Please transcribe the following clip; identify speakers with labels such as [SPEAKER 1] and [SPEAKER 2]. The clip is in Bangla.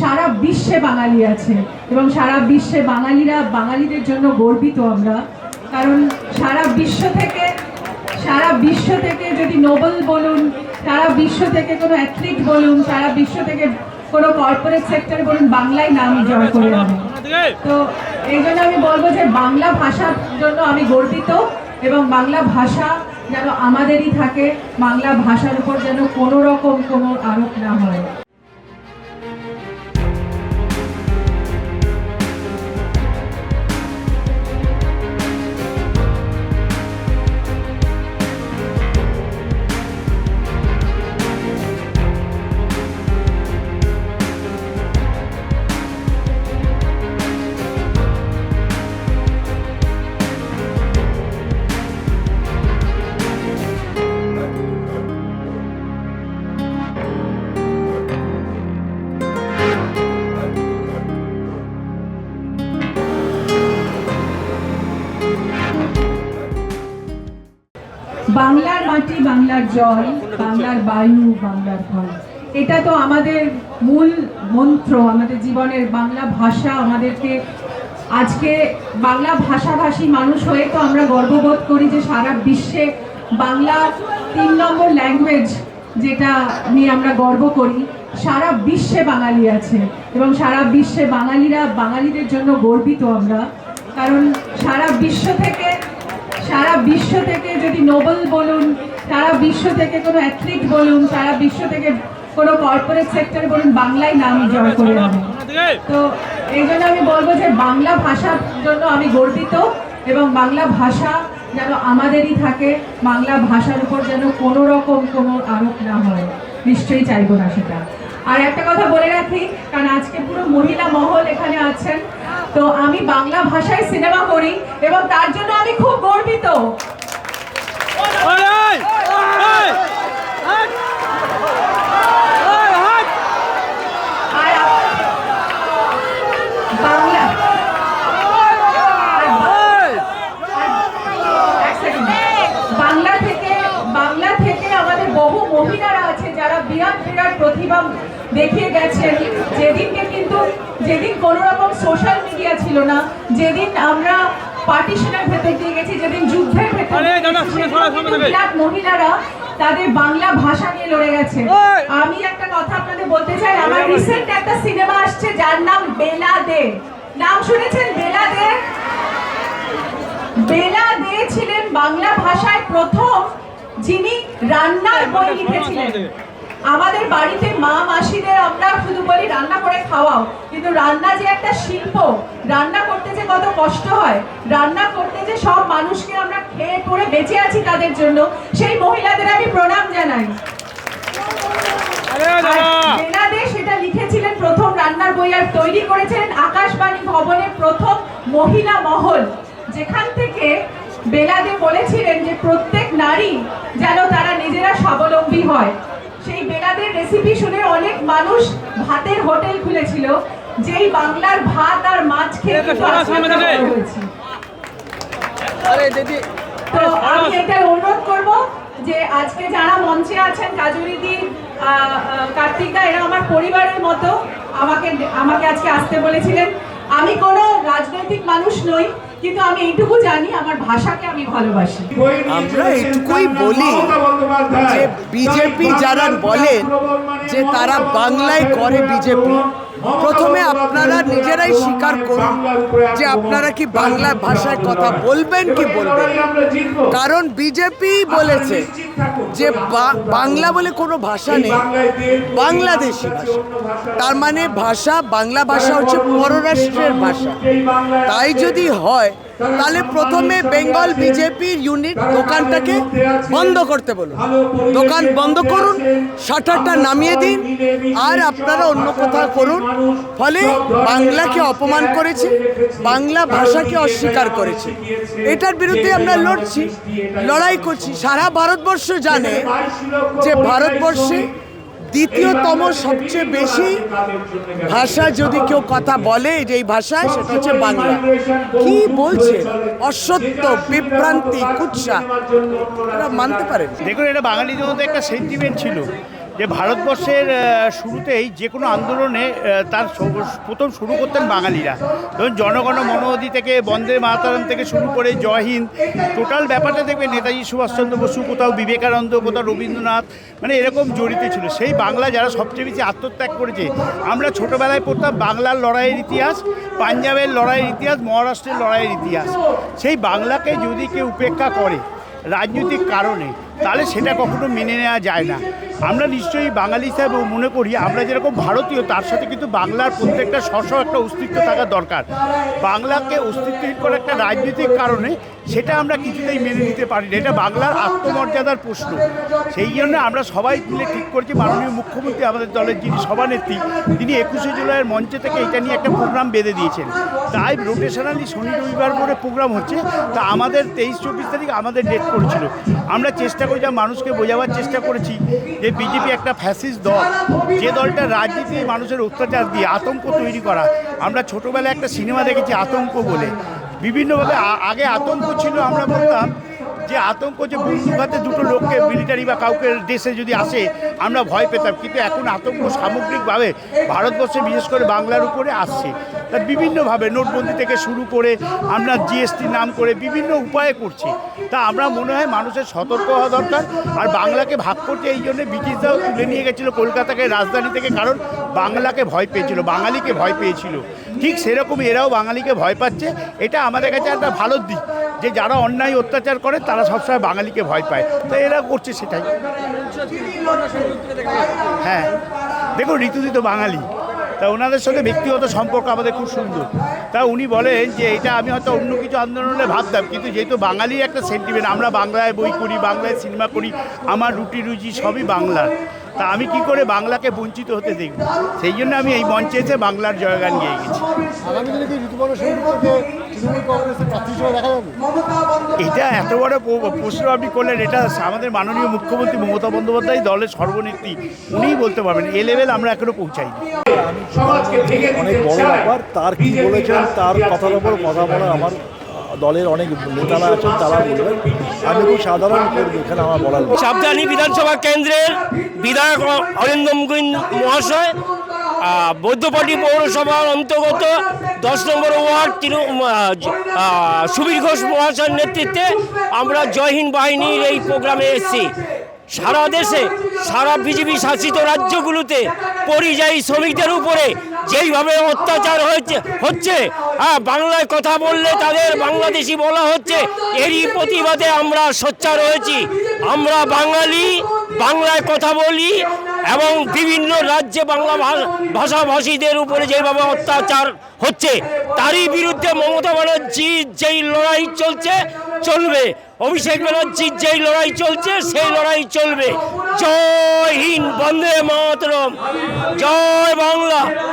[SPEAKER 1] সারা বিশ্বে বাঙালি আছে এবং সারা বিশ্বে বাঙালিরা বাঙালিদের জন্য গর্বিত আমরা। কারণ সারা বিশ্ব থেকে, সারা বিশ্ব থেকে যদি নোবেল বলুন, সারা বিশ্ব থেকে কোনো অ্যাথলিট বলুন, সারা বিশ্ব থেকে কোনো কর্পোরেট সেক্টর বলুন, বাংলায় নাম জয় করে তো এই জন্য আমি বলব যে বাংলা ভাষার জন্য আমি গর্বিত এবং বাংলা ভাষা যেন আমাদেরই থাকে, বাংলা ভাষার উপর যেন কোনো রকম কোনো আরোপ না হয়। বাংলার মাটি, বাংলার জল, বাংলার বায়ু, বাংলার ফল এটা তো আমাদের মূল মন্ত্র, আমাদের জীবনের বাংলা ভাষা, আমাদেরকে আজকে বাংলা ভাষাভাষী মানুষ হয়ে তো আমরা গর্ববোধ করি যে সারা বিশ্বে বাংলা তিন নম্বর ল্যাঙ্গুয়েজ যেটা নিয়ে আমরা গর্ব করি, সারা বিশ্বে বাঙালি আছে এবং সারা বিশ্বে বাঙালিরা বাঙালিদের জন্য গর্বিত আমরা। কারণ সারা বিশ্ব থেকে সারা বিশ্ব থেকে যদি নোবেল বলুন, সারা বিশ্ব থেকে কোনো অ্যাথলিট বলুন, সারা বিশ্ব থেকে কোনো কর্পোরেট সেক্টর বলুন, বাংলায় নাম জয় করে আনে তো এই জন্য আমি বলব যে বাংলা ভাষার জন্য আমি গর্বিত এবং বাংলা ভাষা যেন আমাদেরই থাকে, বাংলা ভাষার উপর যেন কোনো রকম কোনো আরোপ না হয়। নিশ্চয়ই চাইব না সেটা। আর একটা কথা বলে রাখি, কারণ আজকে পুরো মহিলা মহল এখানে আছেন। তো আমি বাংলা ভাষায় সিনেমা করি এবং তার জন্য আমি খুব গর্বিত। বাংলা। এক second। বাংলা থেকে বাংলা থেকে আমাদের বহু মহিলারা আছে যারা বিরাট বিরাট প্রতিভা দেখিয়ে গেছেন। যেদিনকে কিন্তু যেদিন কোনো রকম সোশ্যাল ছিল না। যেদিন আমরা পার্টিশনের ভেতর দিয়ে গেছি যেদিন যুদ্ধের ভেতর মহিলারা তাদের বাংলা ভাষা নিয়ে লড়ে গেছে। আমি একটা কথা আপনাদের বলতে চাই আমার রিসেন্ট একটা সিনেমা আসছে যার নাম বেলা দে। নাম শুনেছেন বেলা দে? বেলা দে ছিলেন বাংলা ভাষায় প্রথম যিনি রান্নার বই লিখেছিলেন। আমাদের বাড়িতে মা মাসিদের আমরা শুধু বলি রান্না করে খাওয়াও। কিন্তু রান্না যে একটা শিল্প রান্না করতে যে কত কষ্ট হয় রান্না করতে যে সব মানুষকে আমরা খেয়ে পড়ে বেঁচে আছি তাদের জন্য সেই মহিলাদের আমি প্রণাম জানাই। সেটা লিখেছিলেন প্রথম রান্নার বই আর তৈরি করেছিলেন আকাশবাণী ভবনের প্রথম মহিলা মহল। যেখান থেকে বেলাদে বলেছিলেন যে প্রত্যেক নারী যেন তারা নিজেরা স্বাবলম্বী হয়। সেই বেলাদের রেসিপি শুনে অনেক মানুষ ভাতের হোটেল খুলেছিল যেই বাংলার ভাত আর মাছ খেয়ে তো আমি এটা অনুরোধ করব যে আজকে যারা মঞ্চে আছেন কাজুরিদি কার্তিক দা এরা আমার পরিবারের মতো আমাকে আমাকে আজকে আসতে বলেছিলেন। আমি কোনো রাজনৈতিক মানুষ নই কিন্তু আমি এইটুকু জানি আমার ভাষাকে আমি ভালোবাসি।
[SPEAKER 2] আমরা এইটুকুই বলি যে বিজেপি যারা বলেন যে তারা বাংলায় করে বিজেপি প্রথমে আপনারা নিজেরাই স্বীকার করুন যে আপনারা কি বাংলা ভাষায় কথা বলবেন কি বলবেন। কারণ বিজেপি বলেছে যে বাংলা বলে কোনো ভাষা নেই, বাংলাদেশি ভাষা। তার মানে ভাষা, বাংলা ভাষা হচ্ছে পররাষ্ট্রের ভাষা। তাই যদি হয় তাহলে প্রথমে বেঙ্গল বিজেপির ইউনিট দোকানটাকে বন্ধ করতে বলুন। দোকান বন্ধ করুন, শাটারটা নামিয়ে দিন, আর আপনারা অন্য কোথাও করুন। ফলে বাংলাকে অপমান করেছে, বাংলা ভাষাকে অস্বীকার করেছে। এটার বিরুদ্ধে আমরা লড়ছি, লড়াই করছি। সারা ভারতবর্ষ জানে যে ভারতবর্ষে দ্বিতীয়তম সবচেয়ে বেশি ভাষা যদি কেউ কথা বলে যে এই ভাষায়, সেটা হচ্ছে বাংলা। কি বলছে? অসত্য, বিভ্রান্তি, কুৎসা। মানতে পারে
[SPEAKER 3] দেখুন, এটা বাঙালি জগতে একটা সেন্টিমেন্ট ছিল।
[SPEAKER 4] যে ভারতবর্ষের শুরুতেই যে কোনো আন্দোলনে তার প্রথম শুরু করতেন বাঙালিরা। ধরুন জনগণ মনোহদি থেকে বন্দে মাতারাম থেকে শুরু করে জয় হিন্দ, টোটাল ব্যাপারটা দেখবে নেতাজি সুভাষচন্দ্র বসু, কোথাও বিবেকানন্দ, কোথাও রবীন্দ্রনাথ মানে এরকম জড়িত ছিল। সেই বাংলা যারা সবচেয়ে বেশি আত্মত্যাগ করেছে, আমরা ছোটোবেলায় পড়তাম বাংলার লড়াইয়ের ইতিহাস, পাঞ্জাবের লড়াইয়ের ইতিহাস, মহারাষ্ট্রের লড়াইয়ের ইতিহাস। সেই বাংলাকে যদি কেউ উপেক্ষা করে রাজনৈতিক কারণে তাহলে সেটা কখনো মেনে নেওয়া যায় না। আমরা নিশ্চয়ই বাঙালি হিসাবে মনে করি আমরা যেরকম ভারতীয়, তার সাথে কিন্তু বাংলার প্রত্যেকটা স্ব একটা অস্তিত্ব থাকা দরকার। বাংলাকে অস্তিত্বহীন করা একটা রাজনৈতিক কারণে সেটা আমরা কিছুতেই মেনে নিতে পারি না। এটা বাংলার আত্মমর্যাদার প্রশ্ন। সেই জন্য আমরা সবাই মিলে ঠিক করছি, মাননীয় মুখ্যমন্ত্রী, আমাদের দলের যিনি সভানেত্রী, তিনি একুশে জুলাইয়ের মঞ্চে থেকে এটা নিয়ে একটা প্রোগ্রাম বেঁধে দিয়েছেন। তাই রোটেশনালি শনি রবিবার করে প্রোগ্রাম হচ্ছে। তা আমাদের তেইশ চব্বিশ তারিখ আমাদের ডেট করেছিল। আমরা চেষ্টা করেছি মানুষকে বোঝাবার চেষ্টা করেছি যে বিজেপি একটা ফ্যাসিস দল। যে দলটা রাজনীতি মানুষের অত্যাচার দিয়ে আতঙ্ক তৈরি করা। আমরা ছোটোবেলায় একটা সিনেমা দেখেছি আতঙ্ক বলে। বিভিন্নভাবে আগে আতঙ্ক ছিল, আমরা বলতাম যে আতঙ্ক, যে বন্ধুঘাতে দুটো লোককে মিলিটারি বা কাউকে দেশে যদি আসে, আমরা ভয় পেতাম। কিন্তু এখন আতঙ্ক সামগ্রিকভাবে ভারতবর্ষে, বিশেষ করে বাংলার উপরে আসছে। তা বিভিন্নভাবে নোটবন্দি থেকে শুরু করে আমরা জিএসটির নাম করে বিভিন্ন উপায়ে করছি। তা আমরা মনে হয় মানুষের সতর্ক হওয়া দরকার। আর বাংলাকে ভাগ করতে এই জন্য ব্রিটিশরাও তুলে নিয়ে গেছিল কলকাতাকে রাজধানী থেকে, কারণ বাংলাকে ভয় পেয়েছিল, বাঙালিকে ভয় পেয়েছিল। ঠিক সেরকমই এরাও বাঙালিকে ভয় পাচ্ছে। এটা আমাদের কাছে একটা ভালো দিক, যে যারা অন্যায় অত্যাচার করে, তারা সবসময় বাঙালিকে ভয় পায়। তো এরা করছে সেটাই। হ্যাঁ। দেখুন, ঋতুদি তো বাঙালি। তা ওনাদের সঙ্গে ব্যক্তিগত সম্পর্ক আমাদের খুব সুন্দর। তা উনি বলেন যে, এটা আমি হয়তো অন্য কিছু আন্দোলনে ভাবতাম, কিন্তু যেহেতু বাঙালি একটা সেন্টিমেন্ট আমরা বাংলায় বই করি, বাংলায় সিনেমা করি, আমার রুটি রুজি সবই বাংলার। তা আমি কি করে বাংলাকে বঞ্চিত হতে দেখব? সেই জন্য আমি এই মঞ্চে এসে বাংলার জয়গান গিয়ে গেছি। এটা এত বড় প্রশ্ন আপনি করলেন এটা আমাদের মাননীয় মুখ্যমন্ত্রী মমতা বন্দ্যোপাধ্যায় দলের সর্বনেত্রী উনিই বলতে পারবেন এ লেভেল আমরা এখনও পৌঁছাইনি।
[SPEAKER 3] অনেক বড় ব্যাপার তার কি বলেছেন তার কথার উপর কথা বলার আমার দলের অনেক নেতারা আছেন তারা বলবেন আমি খুব সাধারণ করব এখানে আমার বলার।
[SPEAKER 5] সাবধানী বিধানসভা কেন্দ্রের বিধায়ক অরিন্দম গুইন মহাশয় আহ, বৈদ্যপাটি পৌরসভার অন্তর্গত দশ নম্বর ওয়ার্ড তৃণ সুবীর ঘোষ মহাশয়ের নেতৃত্বে আমরা জয়হিন্দ বাহিনীর এই প্রোগ্রামে এসেছি সারা দেশে সারা বিজেপি শাসিত রাজ্যগুলোতে পরিযায়ী শ্রমিকদের উপরে যেইভাবে অত্যাচার হয়েছে হচ্ছে হ্যাঁ বাংলায় কথা বললে তাদের বাংলাদেশি বলা হচ্ছে, এরই প্রতিবাদে আমরা সোচ্চার হয়েছি। আমরা বাঙালি, বাংলায় কথা বলি এবং বিভিন্ন রাজ্যে বাংলা ভাষাভাষীদের উপরে যেভাবে অত্যাচার হচ্ছে, তারই বিরুদ্ধে মমতা ব্যানার্জির যেই লড়াই চলছে, চলবে। অভিষেক ব্যানার্জির যেই লড়াই চলছে, সেই লড়াই চলবে। জয় হিন্দ, বন্দে মাতরম। জয় বাংলা।